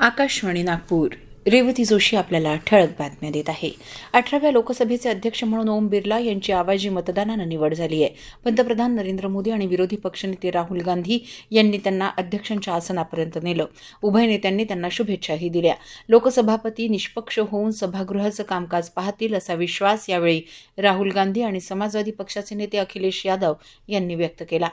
आकाशवाणी नागपूर. रेवती जोशी आपल्याला ठळक बातम्या देत आहे. अठराव्या लोकसभेचे अध्यक्ष म्हणून ओम बिर्ला यांची आवाजी मतदानानं निवड झाली आहे पंतप्रधान नरेंद्र मोदी आणि विरोधी पक्षनेते राहुल गांधी यांनी त्यांना अध्यक्षांच्या आसनापर्यंत नेलं. उभय नेत्यांनी त्यांना शुभेच्छाही दिल्या. लोकसभापती निष्पक्ष होऊन सभागृहाचं कामकाज पाहतील असा विश्वास यावेळी राहुल गांधी आणि समाजवादी पक्षाचे नेते अखिलेश यादव यांनी व्यक्त केला.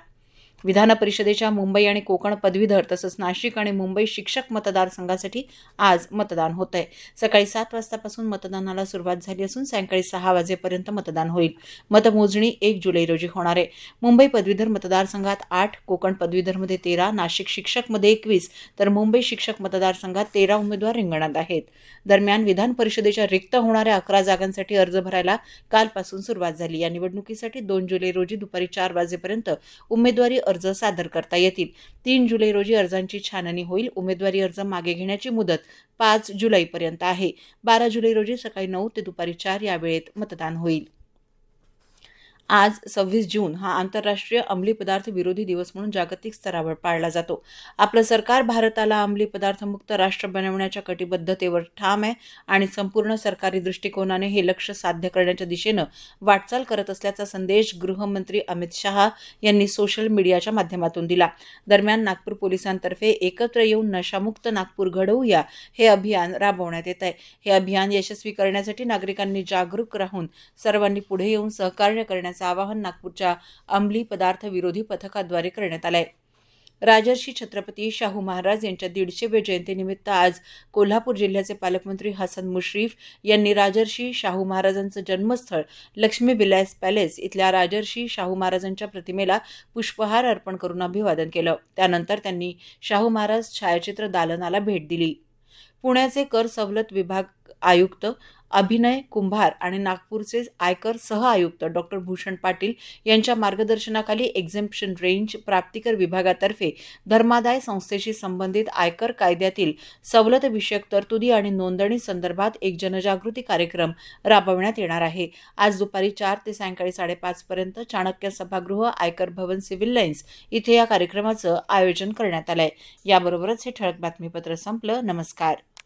विधान परिषदेच्या मुंबई आणि कोकण पदवीधर तसंच नाशिक आणि मुंबई शिक्षक मतदारसंघासाठी आज मतदान होत आहे सकाळी सात वाजतापासून मतदानाला सुरुवात झाली असून सायंकाळी सहा वाजेपर्यंत मतदान होईल. मतमोजणी एक जुलै रोजी होणार आहे. मुंबई पदवीधर मतदारसंघात आठ कोकण पदवीधरमध्ये तेरा नाशिक शिक्षकमध्ये एकवीस तर मुंबई शिक्षक मतदारसंघात तेरा उमेदवार रिंगणात आहेत. दरम्यान विधान परिषदेच्या रिक्त होणाऱ्या अकरा जागांसाठी अर्ज भरायला कालपासून सुरुवात झाली. या निवडणुकीसाठी दोन जुलै रोजी दुपारी चार वाजेपर्यंत उमेदवारी अर्ज अर्ज सादर करता येतील. तीन जुलै रोजी अर्जांची छाननी होईल. उमेदवारी अर्ज मागे घेण्याची मुदत पाच जुलैपर्यंत आहे. बारा जुलै रोजी सकाळी नऊ ते दुपारी चार या वेळेत मतदान होईल. आज सव्वीस जून हा आंतरराष्ट्रीय अंमली पदार्थ विरोधी दिवस म्हणून जागतिक स्तरावर पाळला जातो. आपलं सरकार भारताला अंमली पदार्थमुक्त राष्ट्र बनवण्याच्या कटिबद्धतेवर ठाम आहे आणि संपूर्ण सरकारी दृष्टिकोनाने हे लक्ष साध्य करण्याच्या दिशेनं वाटचाल करत असल्याचा संदेश गृहमंत्री अमित शहा यांनी सोशल मीडियाच्या माध्यमातून दिला. दरम्यान नागपूर पोलिसांतर्फे एकत्र येऊन नशामुक्त नागपूर घडवूया हे अभियान राबवण्यात येत आहे हे अभियान यशस्वी करण्यासाठी नागरिकांनी जागरूक राहून सर्वांनी पुढे येऊन सहकार्य करण्याचं आवाहन नागपूरच्या अंमली पदार्थ विरोधी पथकाद्वारे करण्यात आलं आहे राजर्षी छत्रपती शाहू महाराज यांच्या दीडशेव्या जयंतीनिमित्त आज कोल्हापूर जिल्ह्याचे पालकमंत्री हसन मुश्रीफ यांनी राजर्षी शाहू महाराजांचं जन्मस्थळ लक्ष्मी विलास पॅलेस इथल्या राजर्षी शाहू महाराजांच्या प्रतिमेला पुष्पहार अर्पण करून अभिवादन केलं. त्यानंतर त्यांनी शाहू महाराज छायाचित्र दालनाला भेट दिली. पुण्याचे कर सवलत विभाग आयुक्त अभिनय कुंभार आणि नागपूरचे आयकर सह आयुक्त डॉक्टर भूषण पाटील यांच्या मार्गदर्शनाखाली एक्झिम्पशन रेंज प्राप्तिकर विभागातर्फे धर्मादाय संस्थेशी संबंधित आयकर कायद्यातील सवलत विषयक तरतुदी आणि नोंदणी संदर्भात एक जनजागृती कार्यक्रम राबवण्यात येणार आहे. आज दुपारी चार ते सायंकाळी साडेपाचपर्यंत चाणक्य सभागृह आयकर भवन सिव्हिल लाईन्स इथे या कार्यक्रमाचं आयोजन करण्यात आलं आहे याबरोबरच हे ठळक बातमीपत्र संपलं. नमस्कार.